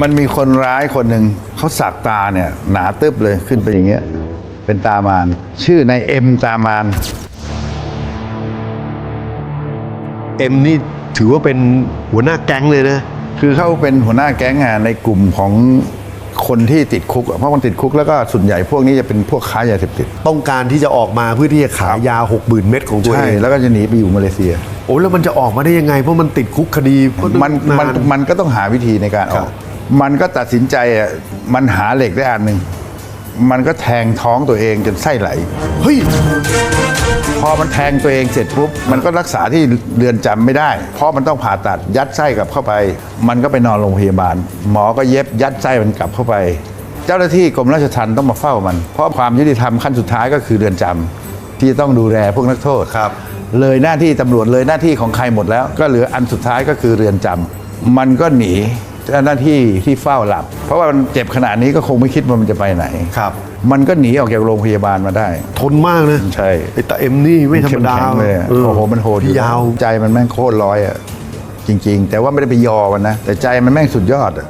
มันมีคนร้ายคนหนึ่งเขาสักตาเนี่ย หนาตึบเลยขึ้นไปอย่างเงี้ย เป็นตามาน ชื่อนายเอ็มตามาน เอ็มนี่ถือว่าเป็นหัวหน้าแก๊งเลยนะ คือเขาเป็นหัวหน้าแก๊งงานในกลุ่มของคนที่ติดคุกอะเพราะมันติดคุกแล้วก็ส่วนใหญ่พวกนี้จะเป็นพวกค้ายาเสพติดต้องการที่จะออกมาเพื่อที่จะขายยา 6 0,000 เม็ดของตัวใช่เองแล้วก็จะหนีไปอยู่มาเลเซีย โอ้แล้วมันจะออกมาได้ยังไง เพราะมันติดคุกคดีก็มันมันนานมันก็ต้องหาวิธีในการอครัอบก มันก็ตัดสินใจอะมันหาเหล็กได้อันหนึ่งมันก็แทงท้องตัวเองจนไส้ไหล เฮ้ย พอมันแทงตัวเองเสร็จปุ๊บ มันก็รักษาที่เรือนจำไม่ได้ เพราะมันต้องผ่าตัดยัดไส้กลับเข้าไป มันก็ไปนอนโรงพยาบาล หมอก็เย็บยัดไส้มันกลับเข้าไป เจ้าหน้าที่กรมราชทัณฑ์ต้องมาเฝ้ามัน เพราะความยุติธรรมขั้นสุดท้ายก็คือเรือนจำที่ต้องดูแลพวกนักโทษครับ เลยหน้าที่ตำรวจเลยหน้าที่ของใครหมดแล้ว ก็เหลืออันสุดท้ายก็คือเรือนจำมันก็หนีเจ้า หน้าที่ที่เฝ้าหลับ เพราะว่ามันเจ็บขนาดนี้ก็คงไม่คิดว่ามันจะไปไหน ครับ มันก็หนีออกจากโรงพยาบาลมาได้ ทนมากนะใช่ ไอ้ตาเอ็มนี่ไม่ธรรมดาเข้แข็งเลยอะเโอ้โหมันโหดพี่ยาว ใจมันแม่งโคตรร้อยอะจริง ๆ แต่ว่าไม่ได้ไปยอมันนะแต่ใจมันแม่งสุดยอดอะ